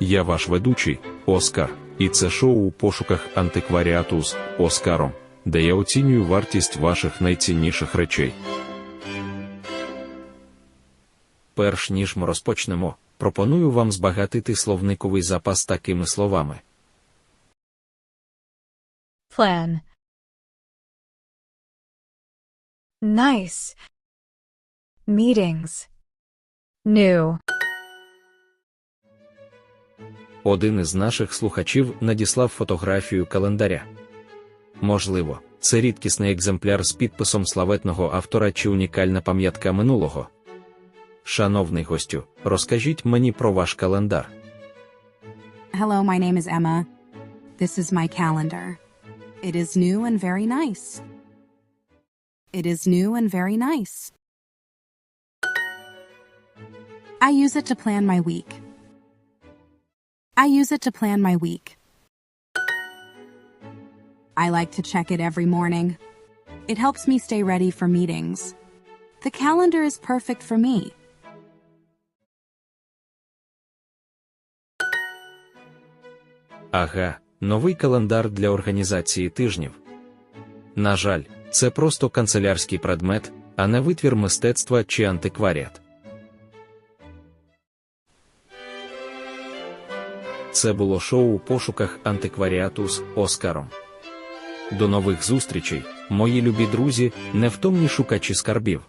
Я ваш ведучий, Оскар, і це шоу у пошуках антикваріату з Оскаром, де я оцінюю вартість ваших найцінніших речей. Перш ніж ми розпочнемо, пропоную вам збагатити словниковий запас такими словами: Plan. Nice. Meetings. New. Один із наших слухачів надіслав фотографію календаря. Можливо, це рідкісний екземпляр з підписом славетного автора чи унікальна пам'ятка минулого. Шановний гостю, розкажіть мені про ваш календар. Hello, my name is Emma. This is my calendar. It is new and very nice. It is new and very nice. I use it to plan my week. I use it to plan my week. I like to check it every morning. It helps me stay ready for meetings. The calendar is perfect for me. Ага, новий календар для організації тижнів. На жаль, це просто канцелярський предмет, а не витвір мистецтва чи антикваріат. Це було шоу у пошуках антикваріату з Оскаром. До нових зустрічей, мої любі друзі, невтомні шукачі скарбів.